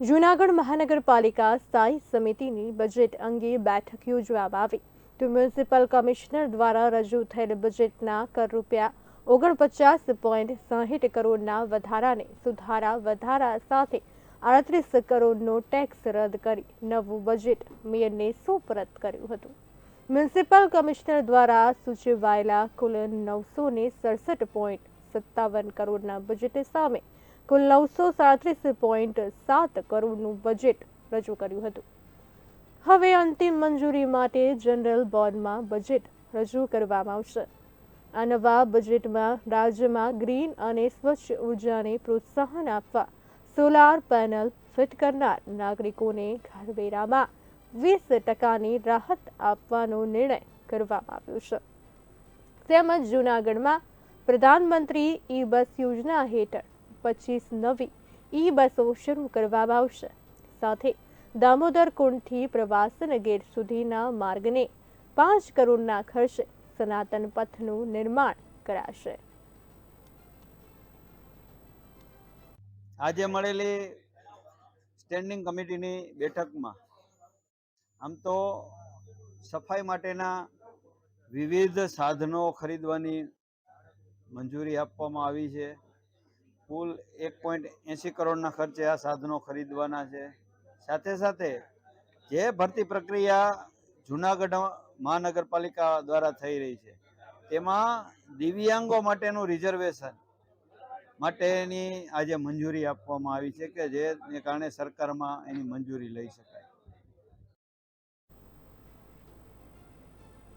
જૂનાગઢ મહાનગરપાલિકા સ્થાયી સમિતિની બજેટ અંગે બેઠક યોજવામાં આવી. તો મ્યુનિસિપલ કમિશનર દ્વારા રજૂ થયેલ બજેટના કર રૂપિયા ઓગણપચાસ પોઈન્ટ સાહીઠ કરોડના વધારાને સુધારા વધારા સાથે આડત્રીસ કરોડનો ટેક્સ રદ કરી નવું બજેટ મેયરને સુપરત કર્યું હતું. મ્યુનિસિપલ કમિશનર દ્વારા સૂચવાયેલા કુલ નવસો ને સડસઠ પોઈન્ટ સત્તાવન કરોડના બજેટ સામે કુલ નવસો સાડત્રીસ પોઈન્ટ સાત કરોડનું બજેટ રજૂ કર્યું હતું. હવે અંતિમ મંજૂરી માટે જનરલ બોર્ડમાં બજેટ રજૂ કરવામાં આવશે. આ નવા બજેટમાં રાજ્યમાં ગ્રીન અને સ્વચ્છ ઉર્જાને પ્રોત્સાહન આપવા સોલાર પેનલ ફિટ કરનાર નાગરિકોને ઘરવેરામાં વીસ ટકાની રાહત આપવાનો નિર્ણય કરવામાં આવ્યો છે. તેમજ જૂનાગઢમાં પ્રધાનમંત્રી ઈ બસ યોજના હેઠળ પચીસ નવી ઈ બસો શરૂ કરવામાં આવશે. સાથે દામોદર કુંડથી પ્રવાસન ગેટ સુધીના માર્ગને પાંચ કરોડના ખર્ચે સનાતન પથનું નિર્માણ કરાશે. આજે મળેલી સ્ટેન્ડિંગ કમિટીની બેઠકમાં આમ તો સફાઈ માટેના વિવિધ સાધનો ખરીદવાની મંજૂરી આપવામાં આવી છે. કુલ એક પોઈન્ટ એંસી કરોડના ખર્ચે આ સાધનો ખરીદવાના છે. સાથે સાથે જે ભરતી પ્રક્રિયા જુનાગઢ મહાનગરપાલિકા દ્વારા થઈ રહી છે, તેમાં દિવ્યાંગો માટેનું રિઝર્વેશન માટેની આજે મંજૂરી આપવામાં આવી છે કે જેને કારણે સરકારમાં એની મંજૂરી લઈ શકે